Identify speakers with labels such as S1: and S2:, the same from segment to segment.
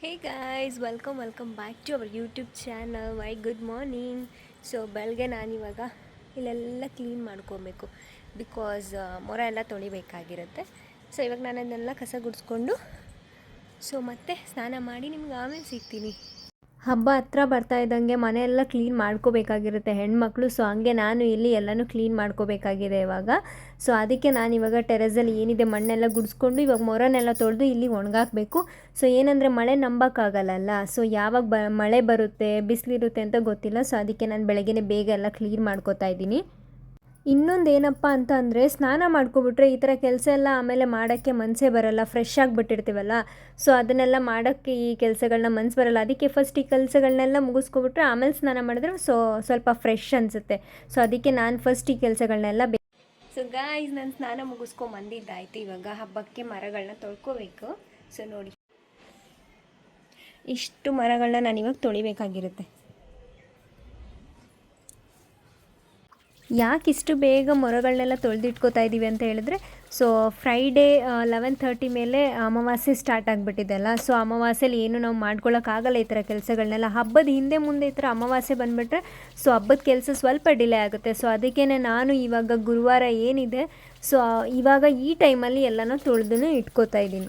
S1: Hey guys welcome welcome back to our YouTube channel why good morning so ಬೆಳಗ್ಗೆ ನಾನಿವಾಗ ಇಲ್ಲೆಲ್ಲ clean ಮಾಡ್ಕೊಬೇಕು because ಮೊರ ಎಲ್ಲ ತೊಳಿಬೇಕಾಗಿರುತ್ತೆ. ಸೊ ಇವಾಗ ನಾನು ಅದನ್ನೆಲ್ಲ ಕಸ ಗುಡಿಸ್ಕೊಂಡು ಸೊ ಮತ್ತೆ ಸ್ನಾನ ಮಾಡಿ ನಿಮ್ಗೆ ಆಮೇಲೆ ಸಿಗ್ತೀನಿ. ಹಬ್ಬ ಹತ್ರ ಬರ್ತಾ ಇದ್ದಂಗೆ ಮನೆಯೆಲ್ಲ ಕ್ಲೀನ್ ಮಾಡ್ಕೋಬೇಕಾಗಿರುತ್ತೆ. ಹೆಣ್ಮಕ್ಳು ಸೊ ಹಂಗೆ ನಾನು ಇಲ್ಲಿ ಎಲ್ಲನೂ ಕ್ಲೀನ್ ಮಾಡ್ಕೋಬೇಕಾಗಿದೆ ಇವಾಗ. ಸೊ ಅದಕ್ಕೆ ನಾನು ಇವಾಗ ಟೆರೆಸಲ್ಲಿ ಏನಿದೆ ಮಣ್ಣೆಲ್ಲ ಗುಡಿಸ್ಕೊಂಡು ಇವಾಗ ಮೊರನೆಲ್ಲ ತೊಳೆದು ಇಲ್ಲಿ ಒಣಗಾಕಬೇಕು. ಸೊ ಏನಂದರೆ ಮಳೆ ನಂಬೋಕ್ಕಾಗಲ್ಲಲ್ಲ. ಸೊ ಯಾವಾಗ ಬ ಮಳೆ ಬರುತ್ತೆ, ಬಿಸಿಲಿರುತ್ತೆ ಅಂತ ಗೊತ್ತಿಲ್ಲ. ಸೊ ಅದಕ್ಕೆ ನಾನು ಬೆಳಗ್ಗೆನೇ ಬೇಗ ಎಲ್ಲ ಕ್ಲೀನ್ ಮಾಡ್ಕೋತಾ ಇದ್ದೀನಿ. ಇನ್ನೊಂದು ಏನಪ್ಪ ಅಂತ ಅಂದರೆ ಸ್ನಾನ ಮಾಡ್ಕೊಬಿಟ್ರೆ ಈ ಥರ ಕೆಲಸ ಎಲ್ಲ ಆಮೇಲೆ ಮಾಡೋಕ್ಕೆ ಮನಸ್ಸೇ ಬರಲ್ಲ ಫ್ರೆಶ್ ಆಗಿಬಿಟ್ಟಿರ್ತೀವಲ್ಲ. ಸೊ ಅದನ್ನೆಲ್ಲ ಮಾಡೋಕ್ಕೆ ಈ ಕೆಲಸಗಳನ್ನ ಮನ್ಸು ಬರಲ್ಲ. ಅದಕ್ಕೆ ಫಸ್ಟ್ ಈ ಕೆಲಸಗಳನ್ನೆಲ್ಲ ಮುಗಿಸ್ಕೊಬಿಟ್ರೆ ಆಮೇಲೆ ಸ್ನಾನ ಮಾಡಿದ್ರೆ ಸೊ, ಸ್ವಲ್ಪ ಫ್ರೆಶ್ ಅನಿಸುತ್ತೆ. ಸೊ ಅದಕ್ಕೆ ನಾನು ಫಸ್ಟ್ ಈ ಕೆಲಸಗಳನ್ನೆಲ್ಲ ಸೊ ಗಾಯ್ಸ್ ನಾನು ಸ್ನಾನ ಮುಗಿಸ್ಕೊಂಡು ಬಂದಿದ್ದಾಯ್ತು ಇವಾಗ ಹಬ್ಬಕ್ಕೆ ಮರಗಳನ್ನ ತೊಳ್ಕೊಬೇಕು. ಸೊ ನೋಡಿ. ಇಷ್ಟು ಮರಗಳನ್ನ ನಾನು ಇವಾಗ ತೊಳಿಬೇಕಾಗಿರುತ್ತೆ. ಯಾಕೆ ಇಷ್ಟು ಬೇಗ ಮೊರಗಳನ್ನೆಲ್ಲ ತೊಳೆದಿಟ್ಕೋತಾ ಇದ್ದೀವಿ ಅಂತ ಹೇಳಿದ್ರೆ ಸೊ ಫ್ರೈಡೇ ಲೆವೆನ್ ತರ್ಟಿ ಮೇಲೆ ಅಮಾವಾಸ್ಯೆ ಸ್ಟಾರ್ಟ್ ಆಗಿಬಿಟ್ಟಿದೆ ಅಲ್ಲ? ಸೊ ಅಮಾವಾಸ್ಯೆಲಿ ಏನು ನಾವು ಮಾಡ್ಕೊಳ್ಳೋಕ್ಕಾಗಲ್ಲ ಈ ಥರ ಕೆಲಸಗಳನ್ನೆಲ್ಲ ಹಬ್ಬದ ಹಿಂದೆ ಮುಂದೆ ಈ ಥರ ಅಮಾವಾಸ್ಯೆ ಬಂದುಬಿಟ್ರೆ ಸೊ ಹಬ್ಬದ ಕೆಲಸ ಸ್ವಲ್ಪ ಡಿಲೇ ಆಗುತ್ತೆ. ಸೊ ಅದಕ್ಕೇ ನಾನು ಇವಾಗ ಗುರುವಾರ ಏನಿದೆ ಸೊ ಇವಾಗ ಈ ಟೈಮಲ್ಲಿ ಎಲ್ಲನೂ ತೊಳೆದು ಇಟ್ಕೋತಾ ಇದ್ದೀನಿ.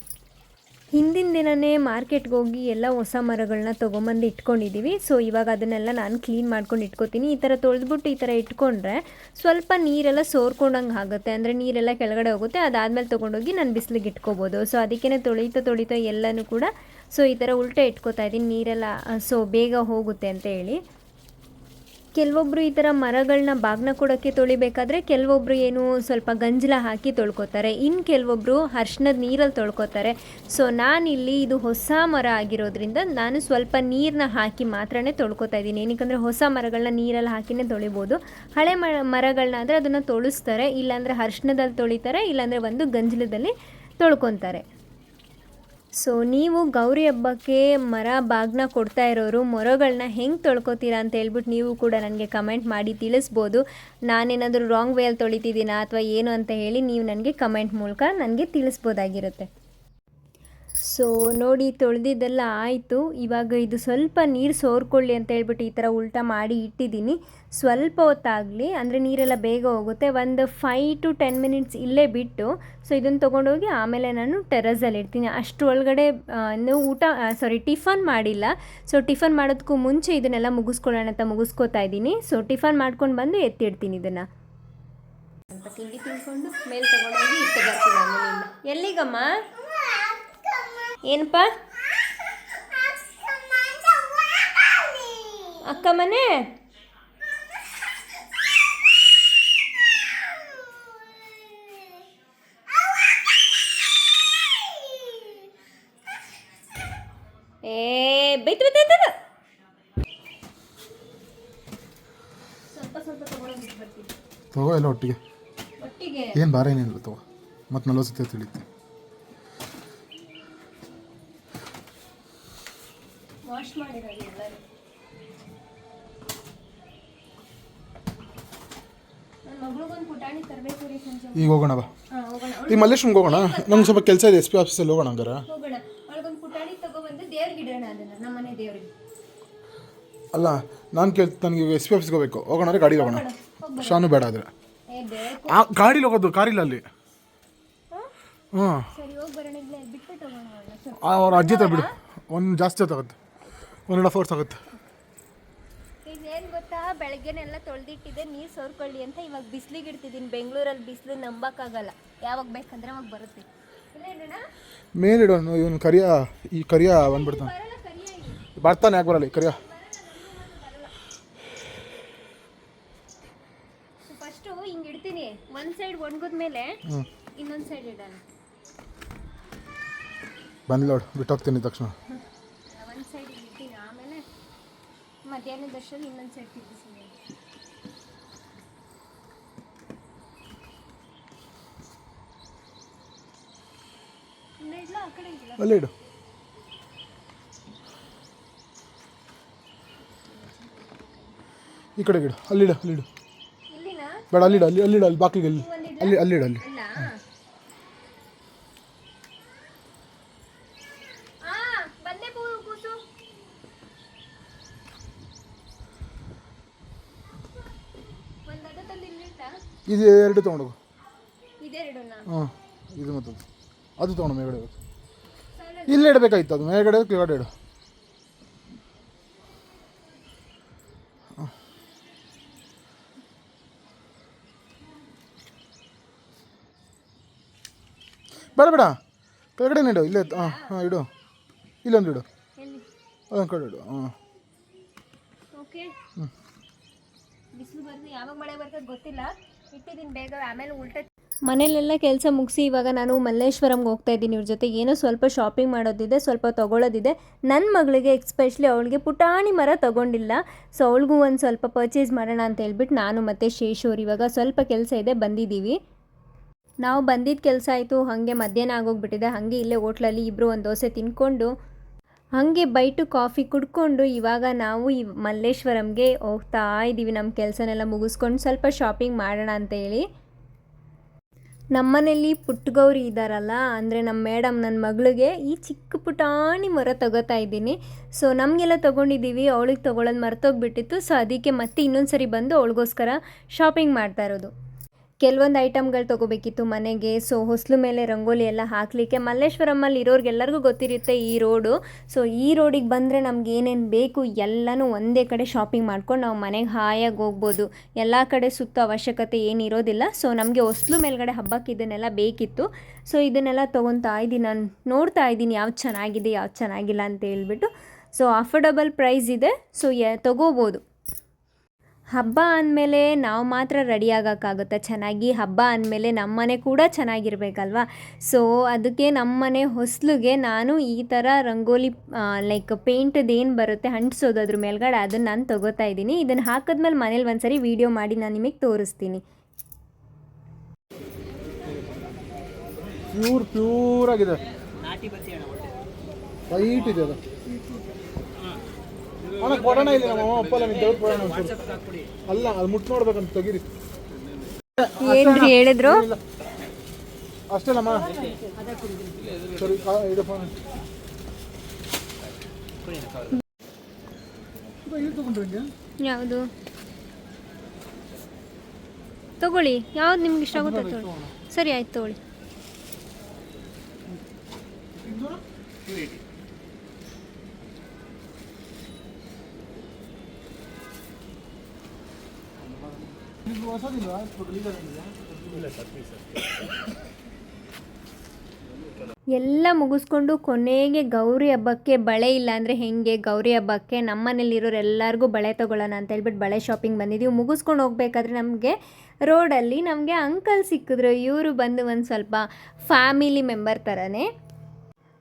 S1: ಹಿಂದಿನ ದಿನವೇ ಮಾರ್ಕೆಟ್ಗೆ ಹೋಗಿ ಎಲ್ಲ ಹೊಸ ಮರಗಳನ್ನ ತೊಗೊಂಬಂದು ಇಟ್ಕೊಂಡಿದ್ದೀವಿ ಸೊ ಇವಾಗ ಅದನ್ನೆಲ್ಲ ನಾನು ಕ್ಲೀನ್ ಮಾಡ್ಕೊಂಡು ಇಟ್ಕೋತೀನಿ. ಈ ಥರ ತೊಳೆದ್ಬಿಟ್ಟು ಈ ಥರ ಇಟ್ಕೊಂಡ್ರೆ ಸ್ವಲ್ಪ ನೀರೆಲ್ಲ ಸೋರ್ಕೊಂಡಂಗೆ ಆಗುತ್ತೆ. ಅಂದರೆ ನೀರೆಲ್ಲ ಕೆಳಗಡೆ ಹೋಗುತ್ತೆ. ಅದಾದಮೇಲೆ ತೊಗೊಂಡೋಗಿ ನಾನು ಬಿಸಿಲಿಗೆ ಇಟ್ಕೋಬೋದು. ಸೊ ಅದಕ್ಕೇ ತೊಳಿತಾ ತೊಳಿತಾ ಎಲ್ಲನೂ ಕೂಡ ಸೊ ಈ ಥರ ಉಲ್ಟೆ ಇಟ್ಕೋತಾ ಇದ್ದೀನಿ. ನೀರೆಲ್ಲ ಸೊ ಬೇಗ ಹೋಗುತ್ತೆ ಅಂತ ಹೇಳಿ. ಕೆಲವೊಬ್ಬರು ಈ ಥರ ಮರಗಳನ್ನ ಬಾಗ್ನ ಕೊಡೋಕ್ಕೆ ತೊಳಿಬೇಕಾದ್ರೆ ಕೆಲವೊಬ್ಬರು ಏನು ಸ್ವಲ್ಪ ಗಂಜಲ ಹಾಕಿ ತೊಳ್ಕೊತಾರೆ. ಇನ್ನು ಕೆಲವೊಬ್ಬರು ಅರ್ಶಿನದ ನೀರಲ್ಲಿ ತೊಳ್ಕೊತಾರೆ. ಸೊ ನಾನಿಲ್ಲಿ ಇದು ಹೊಸ ಮರ ಆಗಿರೋದ್ರಿಂದ ನಾನು ಸ್ವಲ್ಪ ನೀರನ್ನ ಹಾಕಿ ಮಾತ್ರನೇ ತೊಳ್ಕೊತಾ ಇದ್ದೀನಿ. ಏನಕ್ಕಂದರೆ ಹೊಸ ಮರಗಳನ್ನ ನೀರಲ್ಲಿ ಹಾಕಿನೇ ತೊಳಿಬೋದು. ಹಳೆ ಮರ ಮರಗಳನ್ನ ಆದರೆ ಅದನ್ನು ತೊಳಿಸ್ತಾರೆ. ಇಲ್ಲಾಂದರೆ ಅರ್ಶಿನದಲ್ಲಿ ತೊಳಿತಾರೆ. ಇಲ್ಲಾಂದರೆ ಒಂದು ಗಂಜಲದಲ್ಲಿ ತೊಳ್ಕೊತಾರೆ. ಸೊ ನೀವು ಗೌರಿ ಹಬ್ಬಕ್ಕೆ ಮರ ಬಾಗ್ನ ಕೊಡ್ತಾ ಇರೋರು ಮೊರಗಳನ್ನ ಹೆಂಗೆ ತೊಳ್ಕೊತೀರಾ ಅಂತ ಹೇಳ್ಬಿಟ್ಟು ನೀವು ಕೂಡ ನನಗೆ ಕಮೆಂಟ್ ಮಾಡಿ ತಿಳಿಸ್ಬೋದು. ನಾನೇನಾದರೂ ರಾಂಗ್ ವೇಯಲ್ಲಿ ತೊಳಿತಿದ್ದೀನಾ ಅಥವಾ ಏನು ಅಂತ ಹೇಳಿ ನೀವು ನನಗೆ ಕಮೆಂಟ್ ಮೂಲಕ ನನಗೆ ತಿಳಿಸ್ಬೋದಾಗಿರುತ್ತೆ. ಸೊ ನೋಡಿ ತೊಳೆದಿದ್ದೆಲ್ಲ ಆಯಿತು. ಇವಾಗ ಇದು ಸ್ವಲ್ಪ ನೀರು ಸೋರ್ಕೊಳ್ಳಿ ಅಂತ ಹೇಳ್ಬಿಟ್ಟು ಈ ಥರ ಉಲ್ಟಾ ಮಾಡಿ ಇಟ್ಟಿದ್ದೀನಿ. ಸ್ವಲ್ಪ ಹೊತ್ತಾಗಲಿ, ಅಂದರೆ ನೀರೆಲ್ಲ ಬೇಗ ಹೋಗುತ್ತೆ. ಒಂದು ಫೈ ಟು ಟೆನ್ ಮಿನಿಟ್ಸ್ ಇಲ್ಲೇ ಬಿಟ್ಟು ಸೊ ಇದನ್ನು ತೊಗೊಂಡೋಗಿ ಆಮೇಲೆ ನಾನು ಟೆರಸಲ್ಲಿ ಇಡ್ತೀನಿ. ಅಷ್ಟು ಒಳಗಡೆ ಊಟ ಸಾರಿ ಟಿಫನ್ ಮಾಡಿಲ್ಲ. ಸೊ ಟಿಫನ್ ಮಾಡೋದಕ್ಕೂ ಮುಂಚೆ ಇದನ್ನೆಲ್ಲ ಮುಗಿಸ್ಕೊಳ್ಳೋಣ ಅಂತ ಮುಗಿಸ್ಕೋತಾ ಇದ್ದೀನಿ. ಸೊ ಟಿಫನ್ ಮಾಡ್ಕೊಂಡು ಬಂದು ಎತ್ತಿಡ್ತೀನಿ ಇದನ್ನು. ಸ್ವಲ್ಪ ತಿಂಡಿ ತಿನ್ಕೊಂಡು, ಮೇಲೆ ತೊಗೊಂಡೋಗಿ ಇಟ್ಟು ಬರ್ತೀನಿ ಎಲ್ಲಿಗಮ್ಮ? ಏನಪ್ಪ? ಅಕ್ಕ ಮನೆ? ಏ ಬೈತು ಬೈತು ಬೈತು ಸ್ವಲ್ಪ ಸ್ವಲ್ಪ ತಗೊಳೋದು ಬರ್ತೀನಿ.
S2: ತಗೋ ಎಲ್ಲ ಒಟ್ಟಿಗೆ.
S1: ಒಟ್ಟಿಗೆ?
S2: ಏನು ಭಾರ ಏನಿಲ್ಲ ತಗೋ. ಮತ್ತೆ ನಲ್ವತ್ತು ಸತಿ ತಿಳಿತೆ
S1: ವಾಶ್ ಮಾಡಿರೋದು ಎಲ್ಲರೂ
S2: ಈಗ ಹೋಗೋಣ ಬಾ. ಈಗ ಮಲ್ಲೇಶ್ವರಂಗೆ ಹೋಗೋಣ? ನಮ್ಮ ಸ್ವಲ್ಪ ಕೆಲಸ ಇದೆ ಎಸ್ ಪಿ ಆಫೀಸಲ್ಲಿ ಹೋಗೋಣ. ಹಂಗಾರೆ ಅಲ್ಲ ನಾನು ಕೇಳ್ತ ನನಗೆ ಎಸ್ ಪಿ ಆಫೀಸ್ಗೆ ಹೋಗ್ಬೇಕು. ಹೋಗೋಣ ಅಂದರೆ ಗಾಡಿಗೆ ಹೋಗೋಣ. ಶಾನು ಬೇಡ ಆದರೆ. ಆ ಗಾಡೀಲಿ ಹೋಗೋದು ಕಾರಿಲ್ಲ ಅಲ್ಲಿ. ಹಾಂ? ಅವ್ರ ಅಜ್ಜಿ ಹತ್ರ ಬಿಡು. ಒಂದು ಜಾಸ್ತಿ ಹೊತ್ತಾಗುತ್ತೆ ಒನ್ ಆ್ಯಂಡ್ ಆಫ್ ಅವರ್ಸ್ ಆಗುತ್ತೆ.
S1: ಇನ್ನೇನು ಗೊತ್ತಾ? ಬೆಳಗ್ಗೆನೆಲ್ಲ ತೊಳೆದಿಟ್ಟಿದೆ ನೀರು ಸೋರ್ಕೊಳ್ಳಿ ಅಂತ ಇವಾಗ ಬಿಸಿಲಿಗೆ ಇಡ್ತಿದ್ದೀನಿ ಬೆಂಗಳೂರಲ್ಲಿ ಬಿಸಿಲು ನಂಬಕ್ಕಾಗಲ್ಲ. ಯಾವಾಗ ಬೇಕಂದ್ರೆ ಅವಾಗ ಬರುತ್ತೆ.
S2: ಮೇಲಿಡೋನು ಇವನು ಕರಿಯ ಈ ಕರಿಯ ಬಂದ್ಬಿಡ್ತಾನೆ. ಬರ್ತಾನೆ ಯಾಕೆ ಬರಲ್ಲ? ಈ ಕರಿಯ.
S1: ಫಸ್ಟು ಹಿಂಗೆ ಇಡ್ತೀನಿ. ಒಂದು ಸೈಡ್ ಒಣಗಿದ್ಮೇಲೆ
S2: ಮೇಲೆ
S1: ಇನ್ನೊಂದು ಸೈಡ್ ಇಡೋಣ.
S2: ಬಂದ್ಲೋಡ್. ಬಿಟ್ಟೋಗ್ತೀನಿ ತಕ್ಷಣ
S1: ಒಂದು ಸೈಡ್ ಇಡ್ತೀನಿ ಆಮೇಲೆ ಮಧ್ಯಾಹ್ನದಷ್ಟರಲ್ಲಿ ಇನ್ನೊಂದು ಸೈಡ್ ತಿರ್ಗಿಸಿ ಇಡ್ಲಾ ಆ ಕಡೆ ಇಡ್ಲಾ
S2: ಅಲ್ಲೇ ಇಡು ಈ ಕಡೆಗೆ ಇಡು ಅಲ್ಲಿಡು ಅಲ್ಲಿಡು
S1: ಇಲ್ಲಿನಾ
S2: ಬೇಡ ಅಲ್ಲಿಡು ಅಲ್ಲಿ ಅಲ್ಲಿಡು ಅಲ್ಲಿ ಬಾಕಿಗೆ ಅಲ್ಲಿ ಅಲ್ಲಿ ಅಲ್ಲಿಡು ಅಲ್ಲಿ
S1: ಇಲ್ಲ ಆ ಬಂದೆ
S2: ಇದು ಎರಡು ತೊಗೊಂಡೋಗು.
S1: ಇದೆರಡನ್ನ
S2: ಹಾಂ ಇದು ಮತ್ತದು ಅದು. ತೊಗೊಂಡು ಮೇಗಡೆ ಹೋಗು. ಇಲ್ಲೇ ಇಡಬೇಕಾಯ್ತು ಅದು. ಮೇಗಡೆ ಕೆಳಗಡೆ ಇಡು. ಬೇಡ ಬೇಡ. ಕೆಳಗಡೆ ಇಡು. ಇಲ್ಲೇ ಹಾಂ ಹಾಂ ಇಡು. ಇಲ್ಲೊಂದು ಇಡು. ಅದೊಂದು ಕಡೆ ಇಡು. ಹಾಂ.
S1: ಓಕೆ. ಬಿಸಿಲು ಬರ್ತದೆ ಯಾವಾಗ ಮಳೆ ಬರ್ತದೆ ಗೊತ್ತಿಲ್ಲ. ಬೇಗ, ಆಮೇಲೆ ಮನೇಲೆಲ್ಲ ಕೆಲಸ ಮುಗಿಸಿ ಇವಾಗ ನಾನು ಮಲ್ಲೇಶ್ವರಂಗೆ ಹೋಗ್ತಾ ಇದ್ದೀನಿ. ಇವ್ರ ಜೊತೆ ಏನೋ ಸ್ವಲ್ಪ ಶಾಪಿಂಗ್ ಮಾಡೋದಿದೆ, ಸ್ವಲ್ಪ ತೊಗೊಳೋದಿದೆ ನನ್ನ ಮಗಳಿಗೆ ಎಕ್ಸ್ಪೆಷಲಿ ಅವಳಿಗೆ ಪುಟಾಣಿ ಮರ ತೊಗೊಂಡಿಲ್ಲ. ಸೊ ಅವಳಿಗೂ ಒಂದು ಸ್ವಲ್ಪ ಪರ್ಚೇಸ್ ಮಾಡೋಣ ಅಂತ ಹೇಳ್ಬಿಟ್ಟು ನಾನು ಮತ್ತು ಶೇಷೂರ್ ಇವಾಗ ಸ್ವಲ್ಪ ಕೆಲಸ ಇದೆ, ಬಂದಿದ್ದೀವಿ. ನಾವು ಬಂದಿದ್ದ ಕೆಲಸ ಆಯಿತು, ಹಾಗೆ ಮಧ್ಯಾಹ್ನ ಆಗೋಗ್ಬಿಟ್ಟಿದೆ. ಹಾಗೆ ಇಲ್ಲೇ ಹೋಟ್ಲಲ್ಲಿ ಇಬ್ಬರು ಒಂದು ದೋಸೆ ತಿನ್ಕೊಂಡು ಹಾಗೆ ಬೈಟು ಕಾಫಿ ಕುಡ್ಕೊಂಡು ಇವಾಗ ನಾವು ಈ ಮಲ್ಲೇಶ್ವರಂಗೆ ಹೋಗ್ತಾ ಇದ್ದೀವಿ ನಮ್ಮ ಕೆಲಸನೆಲ್ಲ ಮುಗಿಸ್ಕೊಂಡು ಸ್ವಲ್ಪ ಶಾಪಿಂಗ್ ಮಾಡೋಣ ಅಂತ ಹೇಳಿ ಪುಟ್ಟಗೌರಿ ಇದ್ದಾರಲ್ಲ ಅಂದರೆ ನಮ್ಮ ಮೇಡಮ್ ನನ್ನ ಮಗಳಿಗೆ ಈ ಚಿಕ್ಕ ಪುಟಾಣಿ ಮರ ತಗೋತಾ ಇದ್ದೀನಿ. ಸೊ ನಮಗೆಲ್ಲ ತೊಗೊಂಡಿದ್ದೀವಿ, ಅವಳಿಗೆ ತೊಗೊಳೋದು ಮರ್ತೋಗ್ಬಿಟ್ಟಿತ್ತು. ಸೊ ಅದಕ್ಕೆ ಮತ್ತೆ ಇನ್ನೊಂದು ಸರಿ ಬಂದು ಅವಳಿಗೋಸ್ಕರ ಶಾಪಿಂಗ್ ಮಾಡ್ತಾ ಇರೋದು. ಕೆಲವೊಂದು ಐಟಮ್ಗಳು ತೊಗೋಬೇಕಿತ್ತು ಮನೆಗೆ. ಸೊ ಹೊಸ್ಲು ಮೇಲೆ ರಂಗೋಲಿ ಎಲ್ಲ ಹಾಕಲಿಕ್ಕೆ ಮಲ್ಲೇಶ್ವರಮ್ಮಲ್ಲಿ ಇರೋರಿಗೆಲ್ಲರಿಗೂ ಗೊತ್ತಿರುತ್ತೆ ಈ ರೋಡು. ಸೊ ಈ ರೋಡಿಗೆ ಬಂದರೆ ನಮ್ಗೆ ಏನೇನು ಬೇಕು ಎಲ್ಲನೂ ಒಂದೇ ಕಡೆ ಶಾಪಿಂಗ್ ಮಾಡ್ಕೊಂಡು ನಾವು ಮನೆಗೆ ಹಾಯಾಗಿ ಹೋಗ್ಬೋದು. ಎಲ್ಲ ಕಡೆ ಸುತ್ತ ಅವಶ್ಯಕತೆ ಏನಿರೋದಿಲ್ಲ ಸೊ ನಮಗೆ ಹೊಸ್ಲು ಮೇಲ್ಗಡೆ ಹಬ್ಬಕ್ಕೆ ಇದನ್ನೆಲ್ಲ ಬೇಕಿತ್ತು. ಸೊ ಇದನ್ನೆಲ್ಲ ತೊಗೊತಾ ಇದ್ದೀನಿ. ನಾನು ನೋಡ್ತಾ ಇದ್ದೀನಿ ಯಾವ್ದು ಚೆನ್ನಾಗಿದೆ ಯಾವ್ದು ಚೆನ್ನಾಗಿಲ್ಲ ಅಂತ ಹೇಳ್ಬಿಟ್ಟು. ಸೊ ಅಫೋರ್ಡಬಲ್ ಪ್ರೈಸ್ ಇದೆ. ಸೊ ತೊಗೋಬೋದು. ಹಬ್ಬ ಅಂದಮೇಲೆ ನಾವು ಮಾತ್ರ ರೆಡಿ ಆಗೋಕ್ಕಾಗುತ್ತೆ? ಚೆನ್ನಾಗಿ ಹಬ್ಬ ಅಂದಮೇಲೆ ನಮ್ಮನೆ ಕೂಡ ಚೆನ್ನಾಗಿರ್ಬೇಕಲ್ವಾ? ಸೊ ಅದಕ್ಕೆ ನಮ್ಮನೆ ಹೊಸ್ಲಿಗೆ ನಾನು ಈ ಥರ ರಂಗೋಲಿ ಲೈಕ್ ಪೇಂಟದ್ದು ಏನು ಬರುತ್ತೆ, ಅಂಟಿಸೋದು ಅದ್ರ ಮೇಲ್ಗಡೆ ಅದನ್ನು ನಾನು ತೊಗೋತಾ ಇದ್ದೀನಿ. ಇದನ್ನು ಹಾಕಿದ್ಮೇಲೆ ಮನೇಲಿ ಒಂದ್ಸರಿ ವೀಡಿಯೋ ಮಾಡಿ ನಾನು ನಿಮಗೆ ತೋರಿಸ್ತೀನಿ.
S2: ಪ್ಯೂರ್ ಪ್ಯೂರ್ ಆಗಿದೆ. ಇದೆ ಅದು. ಅಣ್ಣ ಕೊಡೋಣ ಇಲ್ಲಿ ನಮ್ಮ ಅಪ್ಪ ಒಪ್ಪಲ್ಲ ನೀವು ಕೊಡೋಣ ಅಲ್ಲ ಅದು ಮುಟ್ಟು ನೋಡ್ಬೇಕಂತ ತೆಗೀರಿ.
S1: ಏನು ಹೇಳಿದ್ರು?
S2: ಅಷ್ಟೇನಮ್ಮ? ಸರಿ ಹೆಂಗೆ?
S1: ಯಾವುದು? ತಗೊಳ್ಳಿ ಯಾವ್ದು ನಿಮ್ಗೆ ಇಷ್ಟ ಆಗುತ್ತೆ ತಗೊಳ್ಳಿ ಸರಿ ಆಯ್ತು ತಗೊಳ್ಳಿ
S2: ಇದು ಹೊಸದಿಲ್ವಾ? legal ಆಗಿದೆ?
S1: ಎಲ್ಲ ಮುಗಿಸ್ಕೊಂಡು ಕೊನೆಗೆ ಗೌರಿ ಹಬ್ಬಕ್ಕೆ ಬಳೆ ಇಲ್ಲ ಅಂದರೆ ಹೆಂಗೆ? ಗೌರಿ ಹಬ್ಬಕ್ಕೆ ನಮ್ಮನೇಲಿರೋರು ಎಲ್ಲರಿಗೂ ಬಳೆ ತೊಗೊಳ್ಳೋಣ ಅಂತ ಹೇಳ್ಬಿಟ್ಟು ಬಳೆ ಶಾಪಿಂಗ್ ಬಂದಿದ್ದೀವಿ ಮುಗಿಸ್ಕೊಂಡು ಹೋಗ್ಬೇಕಾದ್ರೆ ನಮಗೆ ರೋಡಲ್ಲಿ ನಮಗೆ ಅಂಕಲ್ ಸಿಕ್ಕಿದ್ರು. ಇವರು ಬಂದು ಒಂದು ಸ್ವಲ್ಪ ಫ್ಯಾಮಿಲಿ ಮೆಂಬರ್ ಥರನೇ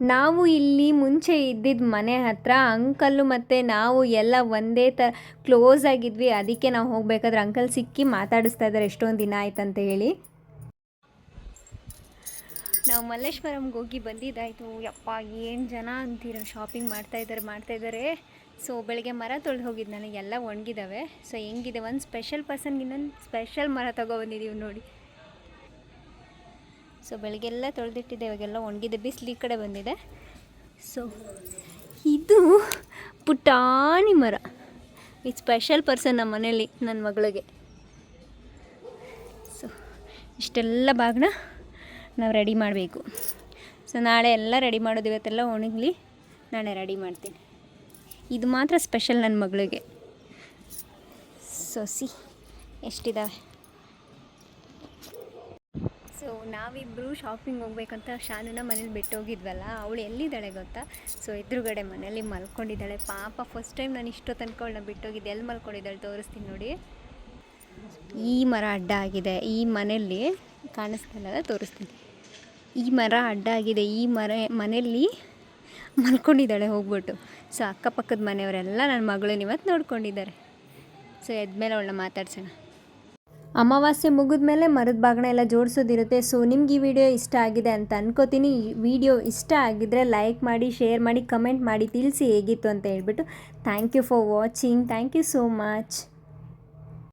S1: ನಾವು ಇಲ್ಲಿ ಮುಂಚೆ ಇದ್ದಿದ್ದ ಮನೆ ಹತ್ರ ಅಂಕಲ್ಲು ಮತ್ತು ನಾವು ಎಲ್ಲ ಒಂದೇ ಥರ ಕ್ಲೋಸ್ ಆಗಿದ್ವಿ. ಅದಕ್ಕೆ ನಾವು ಹೋಗಬೇಕಾದ್ರೆ ಅಂಕಲ್ ಸಿಕ್ಕಿ ಮಾತಾಡಿಸ್ತಾ ಇದ್ದಾರೆ. ಎಷ್ಟೊಂದು ದಿನ ಆಯ್ತಂತ ಹೇಳಿ. ನಾವು ಮಲ್ಲೇಶ್ವರಂಗೆ ಹೋಗಿ ಬಂದಿದ್ದಾಯಿತು. ಯಪ್ಪ, ಏನು ಜನ ಅಂತೀರ? ಶಾಪಿಂಗ್ ಮಾಡ್ತಾ ಇದ್ದಾರೆ ಮಾಡ್ತಾ ಇದ್ದಾರೆ. ಸೊ ಬೆಳಗ್ಗೆ ಮರ ತೊಳೆದು ಹೋಗಿದ್ದು ನನಗೆ ಎಲ್ಲ ಒಣಗಿದ್ದಾವೆ ಸೊ ಹೆಂಗಿದೆ? ಒಂದು ಸ್ಪೆಷಲ್ ಪರ್ಸನ್ಗೆ ಇನ್ನೊಂದು ಸ್ಪೆಷಲ್ ಮರ ತೊಗೊಬಂದಿದ್ದೀವಿ ನೋಡಿ. ಸೊ ಬೆಳಗ್ಗೆಲ್ಲ ತೊಳೆದಿಟ್ಟಿದೆ ಇವಾಗೆಲ್ಲ ಒಣಗಿದೆ ಬಿಸಿಲು ಈ ಕಡೆ ಬಂದಿದೆ. ಸೊ ಇದು ಪುಟಾಣಿ ಮರ. ಈ ಸ್ಪೆಷಲ್ ಪರ್ಸನ್ ನಮ್ಮ ಮನೇಲಿ ನನ್ನ ಮಗಳಿಗೆ. ಸೊ ಇಷ್ಟೆಲ್ಲ ಭಾಗನ ನಾವು ರೆಡಿ ಮಾಡಬೇಕು. ಸೊ ನಾಳೆ ಎಲ್ಲ ರೆಡಿ ಮಾಡೋದು ಇವತ್ತೆಲ್ಲ ಒಣಗಲಿ, ನಾಳೆ ರೆಡಿ ಮಾಡ್ತೀನಿ. ಇದು ಮಾತ್ರ ಸ್ಪೆಷಲ್ ನನ್ನ ಮಗಳಿಗೆ. ಸೊಸಿ ಎಷ್ಟಿದ್ದಾವೆ ಸೊ ನಾವಿಬ್ಬರು ಶಾಪಿಂಗ್ ಹೋಗ್ಬೇಕಂತ ಶಾನುನ ಮನೇಲಿ ಬಿಟ್ಟು ಹೋಗಿದ್ವಲ್ಲ ಅವಳು ಎಲ್ಲಿದ್ದಾಳೆ ಗೊತ್ತಾ? ಸೊ ಎದುರುಗಡೆ ಮನೇಲಿ ಮಲ್ಕೊಂಡಿದ್ದಾಳೆ. ಪಾಪ ಫಸ್ಟ್ ಟೈಮ್ ನಾನು ಇಷ್ಟೋ ತನಕ ಅವಳನ್ನ ಬಿಟ್ಟೋಗಿದ್ದೆ ಎಲ್ಲಿ ಮಲ್ಕೊಂಡಿದ್ದಾಳೆ ತೋರಿಸ್ತೀನಿ ನೋಡಿ. ಈ ಮರ ಅಡ್ಡ ಆಗಿದೆ. ಈ ಮನೆಯಲ್ಲಿ ಕಾಣಿಸ್ತಿಲ್ಲ ತೋರಿಸ್ತೀನಿ. ಈ ಮರ ಅಡ್ಡ ಆಗಿದೆ. ಈ ಮರ, ಮನೆಯಲ್ಲಿ ಮಲ್ಕೊಂಡಿದ್ದಾಳೆ ಹೋಗ್ಬಿಟ್ಟು. ಸೊ ಅಕ್ಕಪಕ್ಕದ ಮನೆಯವರೆಲ್ಲ ನನ್ನ ಮಗಳನ್ನ ಇವತ್ತು ನೋಡ್ಕೊಂಡಿದ್ದಾರೆ. ಸೊ ಎದ್ಮೇಲೆ ಅವಳನ್ನ ಮಾತಾಡ್ಸೋಣ. ಅಮಾವಾಸ್ಯೆ ಮುಗಿದ ಮೇಲೆ ಮರದ ಬಾಗಣ ಎಲ್ಲ ಜೋಡಿಸೋದಿರುತ್ತೆ. ಸೊ ನಿಮ್ಗೆ ಈ ವಿಡಿಯೋ ಇಷ್ಟ ಆಗಿದೆ ಅಂತ ಅನ್ಕೋತೀನಿ. ಈ ವಿಡಿಯೋ ಇಷ್ಟ ಆಗಿದ್ರೆ ಲೈಕ್ ಮಾಡಿ ಶೇರ್ ಮಾಡಿ ಕಮೆಂಟ್ ಮಾಡಿ, ತಿಳಿಸಿ ಹೇಗಿತ್ತು ಅಂತ ಹೇಳ್ಬಿಟ್ಟು. Thank you for watching thank you so much